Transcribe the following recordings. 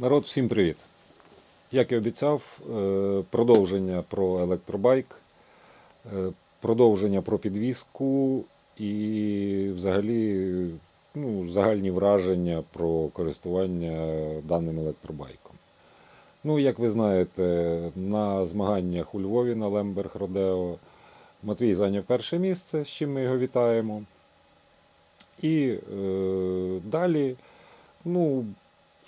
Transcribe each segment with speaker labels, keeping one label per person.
Speaker 1: Народ, всім привіт! Як і обіцяв, е, продовження про електробайк, е, продовження про підвізку і взагалі ну, загальні враження про користування даним електробайком. Ну, як ви знаєте, на змаганнях у Львові на Лемберг Родео Матвій зайняв перше місце, з чим ми його вітаємо. І е, далі, ну,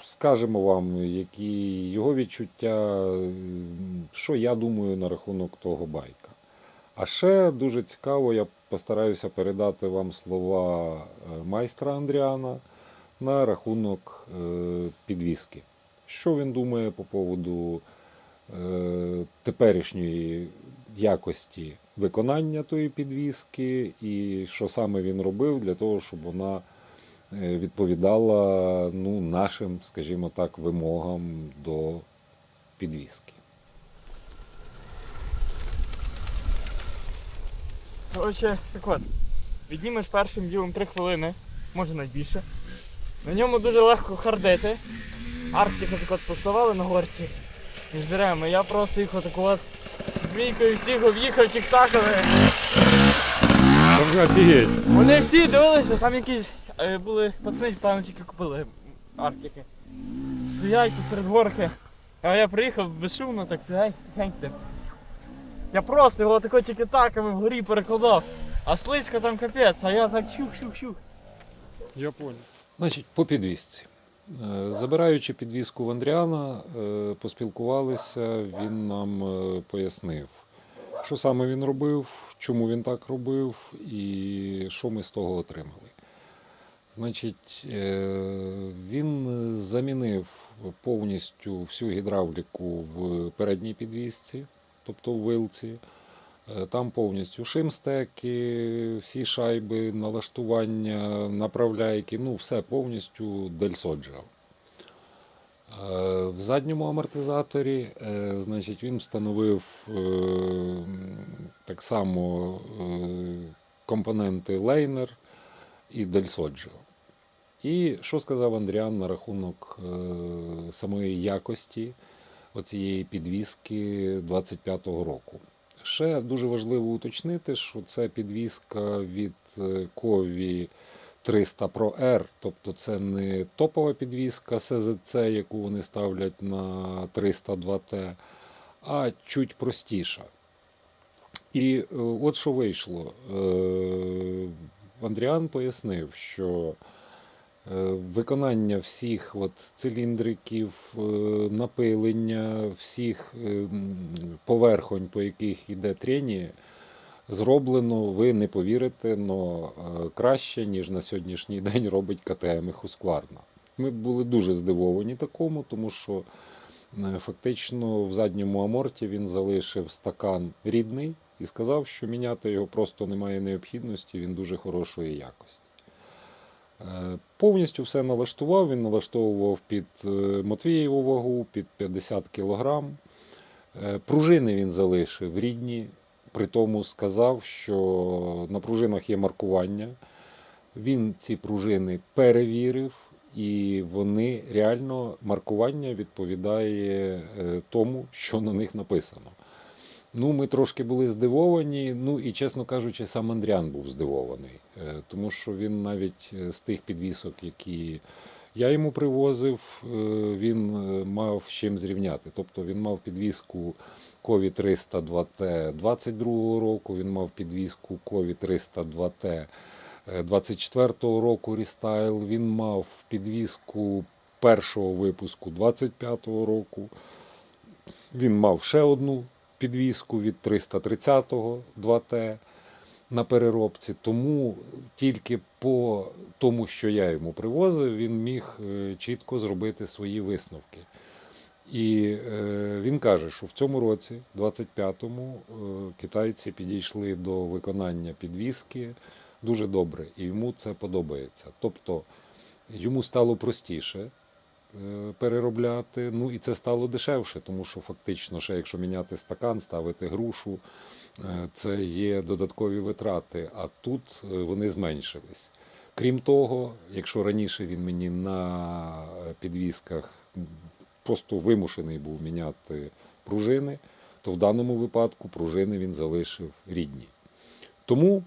Speaker 1: скажемо вам, які його відчуття, що я думаю на рахунок того байка. А ще дуже цікаво, я постараюся передати вам слова е, майстра Андріана на рахунок е, підвіски. Що він думає по поводу е, теперішньої якості виконання тої підвіски, і що саме він робив для того, щоб вона відповідала ну, нашим, скажімо так, вимогам до підвіски.
Speaker 2: Коротше, так от, віднімеш першим ділом 3 хвилини, може навіть більше. На ньому дуже легко хардити. Арктика так от поставили на горці між деревами. Я просто їх отаку от змійкою всіх об'їхав тік-такали. Вони всі дивилися, там якісь е, були пацани, певно, тільки купили Арктики. Стоять посеред горки. А я приїхав безшумно, так сідай, тихенько. Я просто його тако тільки таками вгорі перекладав. А слизько там капець, а я так щух-щух-щух.
Speaker 3: Я понял.
Speaker 1: Значить, по підвісці. Е, Забираючи підвіску в Андріана, е, поспілкувалися, він нам е, пояснив, що саме він робив, чому він так робив і що ми з того отримали. Значить, е, він замінив повністю всю гідравліку в передній підвісці, тобто в вилці. Е, Там повністю шимстеки, всі шайби, налаштування, направляйки, ну все повністю дельсоджав. Е, В задньому амортизаторі е, значить, він встановив е, так само е, компоненти лейнер і дельсоджо. І що сказав Андріан на рахунок е, самої якості оцієї підвіски 25-го року? Ще дуже важливо уточнити, що це підвізка від е, Кові 300 Pro R, тобто це не топова підвізка CZC, яку вони ставлять на 302T, а чуть простіша. І е, от що вийшло. Андріан пояснив, що виконання всіх от циліндриків, е, напилення, всіх е, поверхонь, по яких йде трені, зроблено, ви не повірите, але краще, ніж на сьогоднішній день робить КТМ Husqvarna. Ми були дуже здивовані такому, тому що е, фактично в задньому аморті він залишив стакан рідний і сказав, що міняти його просто немає необхідності, він дуже хорошої якості. Е, Повністю все налаштував. Він налаштовував під е, Матвієву вагу, під 50 кг. Пружини він залишив рідні, при тому сказав, що на пружинах є маркування. Він ці пружини перевірив, і вони реально маркування відповідає е, тому, що на них написано. Ну, ми трошки були здивовані. Ну і, чесно кажучи, сам Андріан був здивований, е, тому що він навіть е, з тих підвісок, які я йому привозив, е, він мав з чим зрівняти. Тобто він мав підвіску Кові 302 t 22 року, він мав підвіску Кові 302 t 24-го року рестайл, він мав підвіску першого випуску 25-го року. Він мав ще одну підвіску від 330-го 2Т на переробці. Тому тільки по тому, що я йому привозив, він міг е, чітко зробити свої висновки. І е, він каже, що в цьому році, 25-му, е, китайці підійшли до виконання підвіски дуже добре, і йому це подобається. Тобто йому стало простіше переробляти, ну і це стало дешевше, тому що фактично, ще якщо міняти стакан, ставити грушу, е, це є додаткові витрати, а тут е, вони зменшились. Крім того, якщо раніше він мені на підвісках просто вимушений був міняти пружини, то в даному випадку пружини він залишив рідні. Тому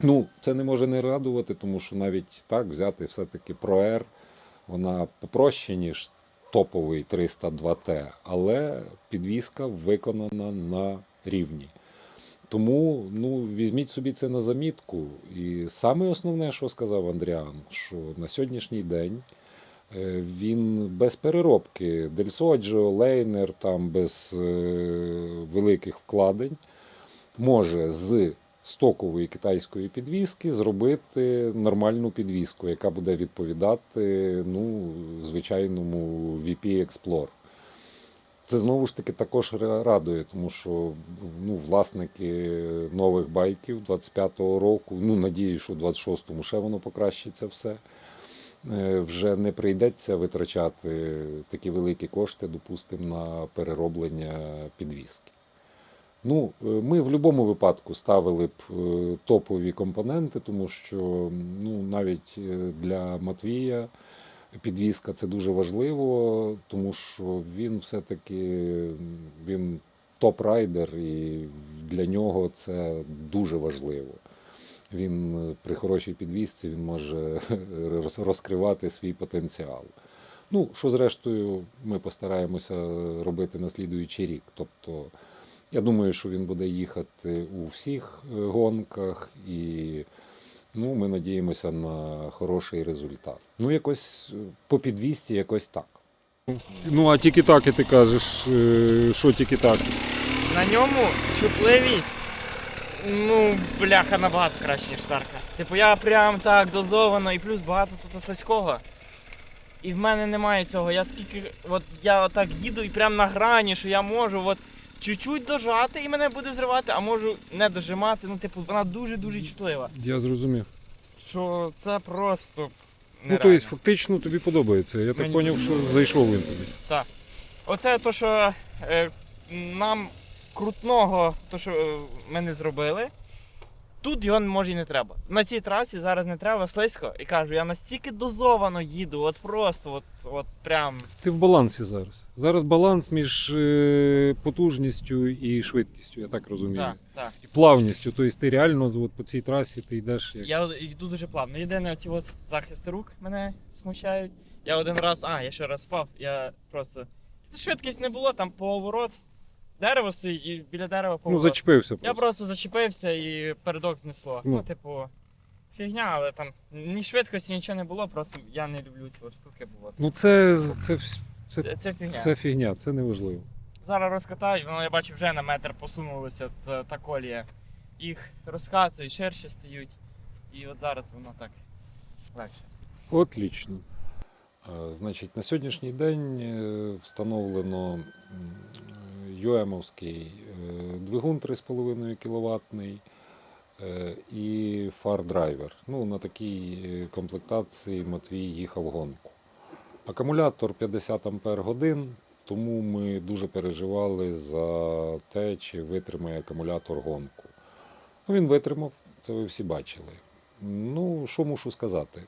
Speaker 1: ну, це не може не радувати, тому що навіть так взяти все-таки ProR, вона попроще, ніж топовий 302T, але підвізка виконана на рівні. Тому ну, візьміть собі це на замітку. І саме основне, що сказав Андріан, що на сьогоднішній день е, він без переробки, Дельсоджо, Лейнер, там без е, великих вкладень, може з стокової китайської підвіски зробити нормальну підвіску, яка буде відповідати ну, звичайному VP Explorer. Це знову ж таки також радує, тому що ну, власники нових байків 25-го року, ну надію, що в 26-му ще воно покращиться все. е, Вже не прийдеться витрачати такі великі кошти, допустимо, на перероблення підвіски. Ну, е, ми в будь-якому випадку ставили б е, топові компоненти, тому що ну, навіть е, для Матвія підвізка це дуже важливо, тому що він все-таки він топ-райдер, і для нього це дуже важливо. Він при хорошій підвізці він може розкривати свій потенціал. Ну, що зрештою ми постараємося робити на слідуючий рік. Тобто, я думаю, що він буде їхати у всіх е, гонках, і ну, ми надіємося на хороший результат. Ну, якось е, по підвісті, якось так.
Speaker 3: Ну, а тільки так, і ти кажеш, е, що тільки так.
Speaker 2: На ньому чутливість, ну, бляха, набагато краще, ніж старка. Типу, я прям так дозовано і плюс багато тут саського. І в мене немає цього. Я скільки. От я отак їду і прям на грані, що я можу от чуть-чуть дожати і мене буде зривати, а можу не дожимати. Ну, типу, вона дуже-дуже чутлива.
Speaker 3: Я зрозумів.
Speaker 2: Що це просто.
Speaker 3: Ну,
Speaker 2: нереально.
Speaker 3: тобто, фактично тобі подобається. Я так
Speaker 2: Мені
Speaker 3: зрозумів, що зайшов він тобі. Так.
Speaker 2: Оце то, що е, нам крутного, то, що е, ми не зробили. Тут його може і не треба. На цій трасі зараз не треба слизько. І кажу, я настільки дозовано їду, от просто, от, от прям.
Speaker 3: Ти в балансі зараз. Зараз баланс між е, потужністю і швидкістю, я так розумію.
Speaker 2: Так, так.
Speaker 3: І плавністю. Тобто ти реально от по цій трасі ти йдеш як.
Speaker 2: Я йду дуже плавно. Єдине, оці от захисти рук мене смущають. Я один раз, а, я ще раз впав, я просто. Швидкість не було, там поворот. Дерево стоїть і біля дерева
Speaker 3: Ну, зачепився
Speaker 2: Я
Speaker 3: просто.
Speaker 2: просто зачепився і передок знесло. Ну,
Speaker 3: Ну.
Speaker 2: типу, фігня, але там ні швидкості, нічого не було, просто я не люблю ці от штуки, от.
Speaker 3: Ну це, це, вс- це,
Speaker 2: Це, це фігня.
Speaker 3: це фігня, це неважливо.
Speaker 2: Зараз розкатаю, воно я бачу вже на метр посунулося та, та колія. Їх розкатую, ширше стають. І от зараз воно так легше.
Speaker 3: Отлично.
Speaker 1: Е, Значить, на сьогоднішній день е, встановлено м, ЮЕМовський е, двигун 3,5 кВт і фар-драйвер. Ну, на такій е, комплектації Матвій їхав гонку. Акумулятор 50 Ампер тому ми дуже переживали за те, чи витримає акумулятор гонку. Ну, він витримав, це ви всі бачили. Ну, що мушу сказати?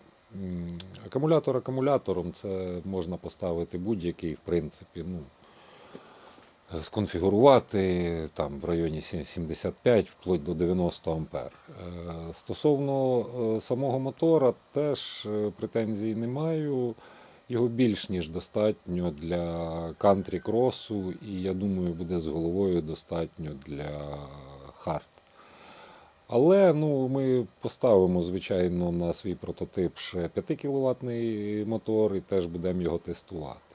Speaker 1: Акумулятор акумулятором це можна поставити будь-який, в принципі, ну, е, сконфігурувати там в районі 75 вплоть до 90 ампер. Е, Стосовно е, самого мотора, теж е, претензій не маю. Його більш ніж достатньо для кантрі кросу, і я думаю, буде з головою достатньо для хард. Але ну, ми поставимо, звичайно, на свій прототип ще 5 кВт мотор і теж будемо його тестувати.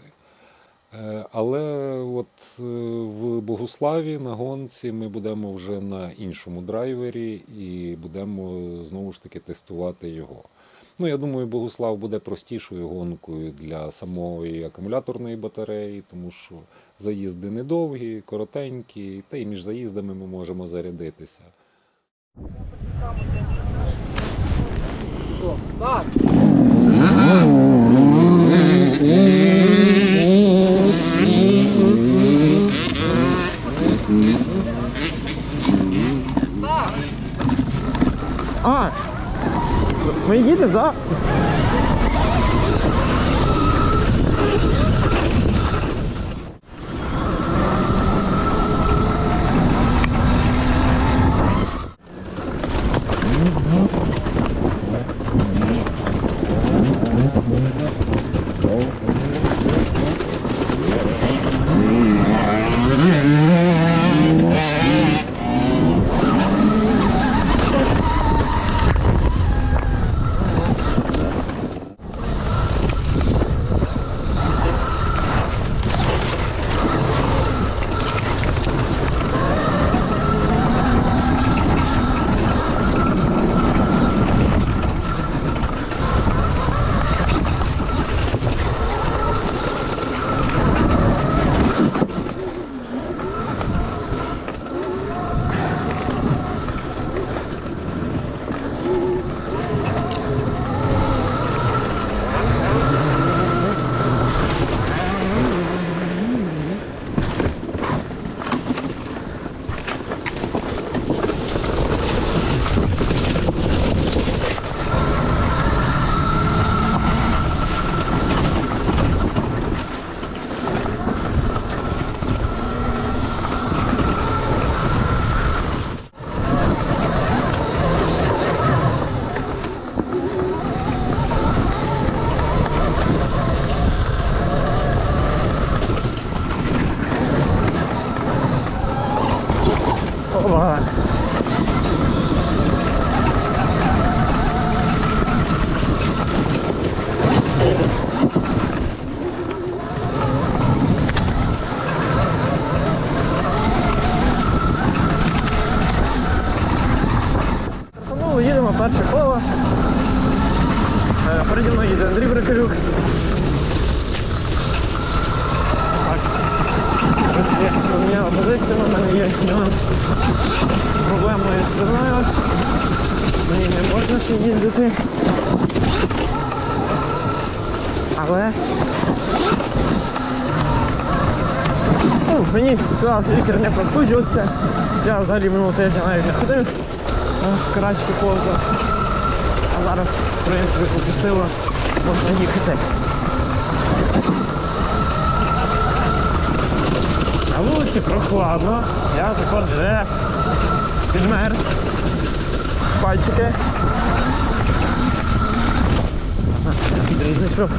Speaker 1: Е, Але от е, в Богуславі на гонці ми будемо вже на іншому драйвері і будемо знову ж таки тестувати його. Ну, я думаю, Богуслав буде простішою гонкою для самої акумуляторної батареї, тому що заїзди недовгі, коротенькі, та й між заїздами ми можемо зарядитися.
Speaker 2: Так. Ми їдемо, так? Позицію, у мене є нюанс з проблемною спиною. Мені не можна ще їздити. Але ну, мені сказав лікар не простуджуватися. Я взагалі минулого тижня навіть не ходив в карачки повзав. А зараз, в принципі, попустило, можна їхати. На прохладно, я також вже підмерз. Пальчики. Знайшов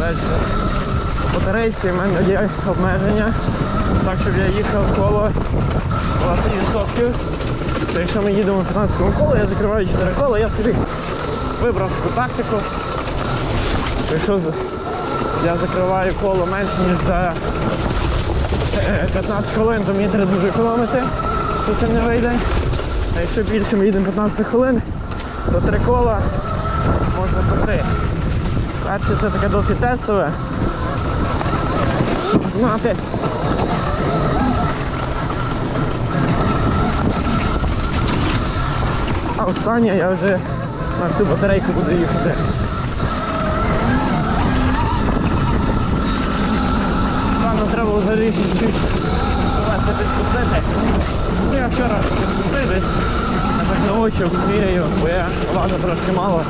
Speaker 2: Далі. По батарейці в мене є обмеження. Так, щоб я їхав коло 20%. То якщо ми їдемо 15 коло, я закриваю 4 кола, я собі вибрав таку тактику. Якщо я закриваю коло менше, ніж за е, 15 хвилин, то мені треба дуже економити, що це не вийде. А якщо більше ми їдемо 15 хвилин, то три кола можна пройти. Перше це таке досить тестове. Щоб знати. А останнє я вже на всю батарейку буду їхати. Певно, треба взагалі чуть-чуть це підспустити. Ну, я вчора підспустив десь, я так на очі міряю, бо я ваги трошки мало.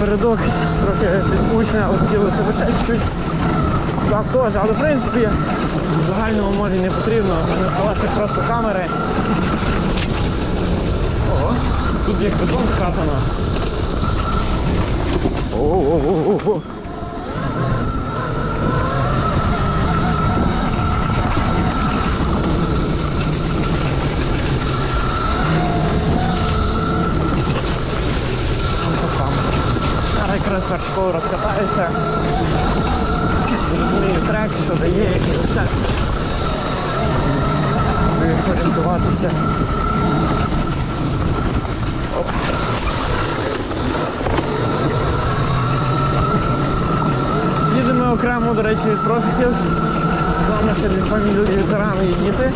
Speaker 2: Передок трохи підскучний, але хотілося ще чуть-чуть. Так теж, але в принципі в загальному може не потрібно, це просто камери. Ого, тут як бетон скатано. О-о-о-о-о. Якраз вершково розкатаюся. Зрозумію трек, що дає, який рецепт. Орієнтуватися. Оп. Їдемо окремо, до речі, від профітів. З вами ще десь фамілії ветерани і діти.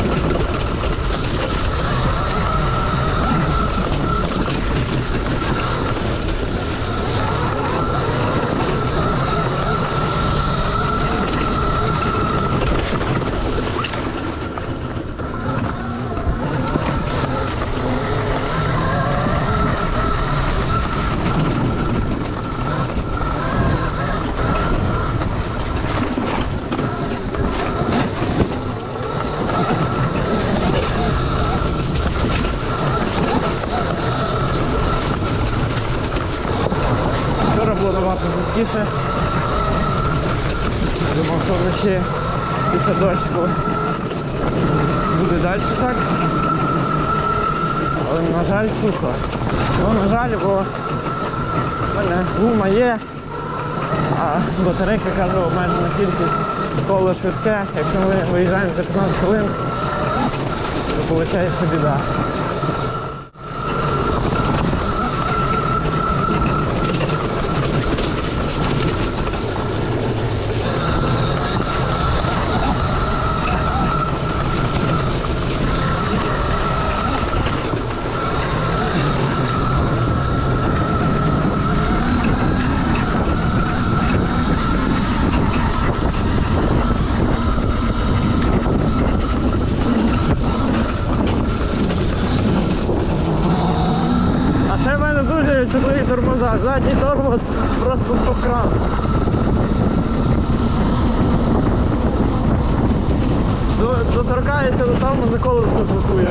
Speaker 2: Вчора було набагато жорсткіше. Думав, що вночі після дощику буде далі так. На жаль сухо. Чого на жаль, бо в мене гума є, а батарейка каже обмежена кількість коло швидке. Якщо ми виїжджаємо за 15 хвилин, то виходить біда. А ще в мене дуже чутливі задний тормоз просто стоп-кран. Доторкається до тормоза, колесо блокує.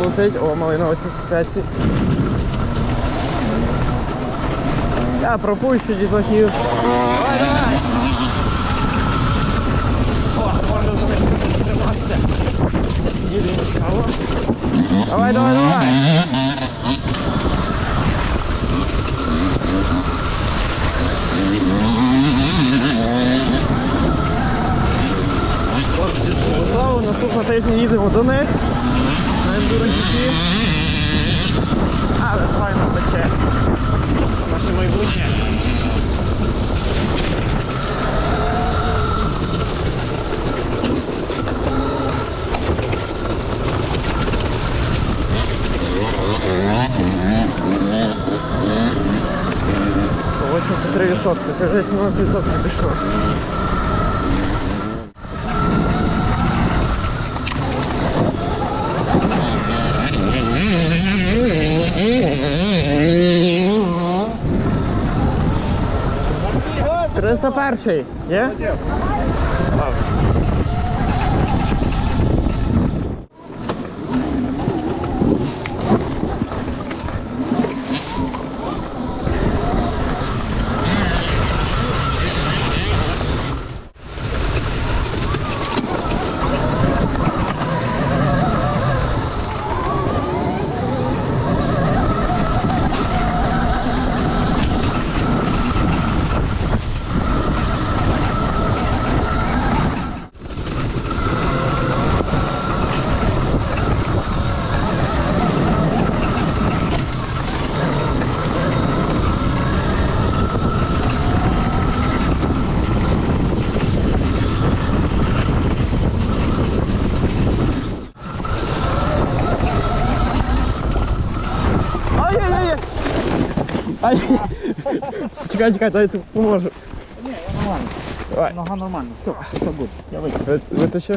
Speaker 2: летить. О, малина 85. Я пропущу дітлахів. Давай, давай! О, можна за триматися. Їде цікаво. Давай, давай, давай! Наступного тижня їдемо до них. Ендуро-GP. Але файно тече. Наше майбутнє. По 83%, це вже 17% пішло. Триста перший, є? Так. Чекай, чекай, дай я тобі поможу.
Speaker 4: Ні, я нормально.
Speaker 2: Давай.
Speaker 4: Нога нормальна. Все, все гуд. Я вийду.
Speaker 2: Ви- Витащив?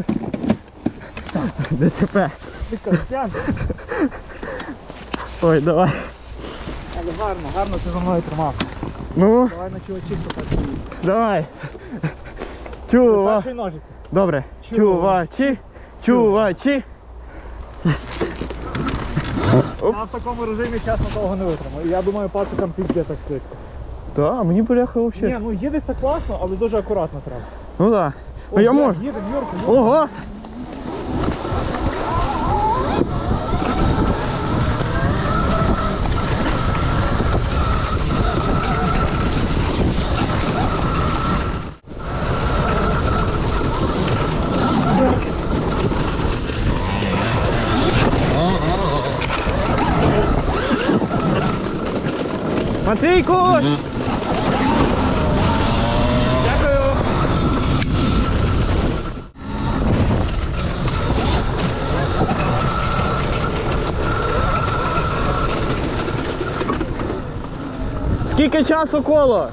Speaker 2: ДТП. Ой, давай.
Speaker 4: Але гарно, гарно ти за мною тримався.
Speaker 2: Ну,
Speaker 4: Давай на чувачів покажи.
Speaker 2: давай. Чува.
Speaker 4: Першої ножиці.
Speaker 2: Добре.
Speaker 4: Чу-
Speaker 2: Чувачі. Чувачі.
Speaker 4: Я в такому режимі чесно довго не витримаю. Я думаю, пацикам пізде так слизько.
Speaker 2: Да, мені бляха
Speaker 4: Ні, ну їдеться класно, але дуже акуратно треба.
Speaker 2: Ну да.
Speaker 4: О,
Speaker 2: Ну я можу.
Speaker 4: Юрку, Юрку.
Speaker 2: Ого! Матвійку! Дякую! Скільки часу коло?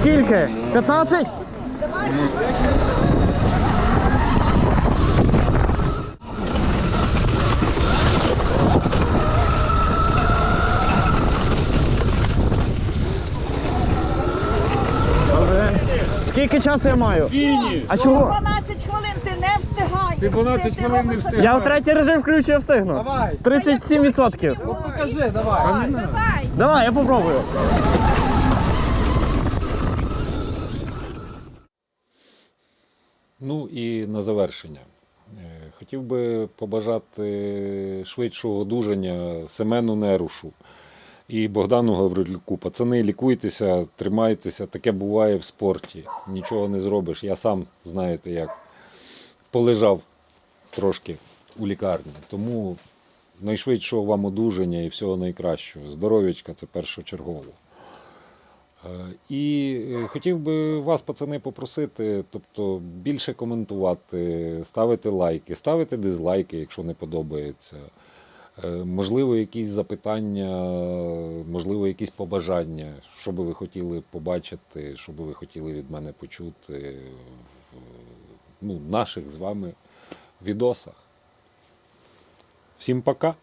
Speaker 2: Скільки? 15? Добре. Скільки часу я маю? А чого?
Speaker 5: 12 хвилин ти не встигаєш.
Speaker 3: Ти 12 хвилин не
Speaker 5: робиш-
Speaker 3: встиг.
Speaker 2: Я в третій режим включу, я встигну.
Speaker 4: Давай.
Speaker 2: 37%.
Speaker 4: Покажи, давай.
Speaker 5: Давай.
Speaker 2: Давай, я попробую.
Speaker 1: Ну і на завершення. Е, Хотів би побажати швидшого одужання Семену Нерушу і Богдану Гаврилюку. Пацани, лікуйтеся, тримайтеся, таке буває в спорті. Нічого не зробиш. Я сам, знаєте, як полежав трошки у лікарні. Тому найшвидшого вам одужання і всього найкращого. Здоров'ячка це першочергово. Е, І е, хотів би вас, пацани, попросити, тобто більше коментувати, ставити лайки, ставити дизлайки, якщо не подобається. Е, Можливо, якісь запитання, можливо, якісь побажання, що би ви хотіли побачити, що би ви хотіли від мене почути в ну, наших з вами відосах. Всім пока!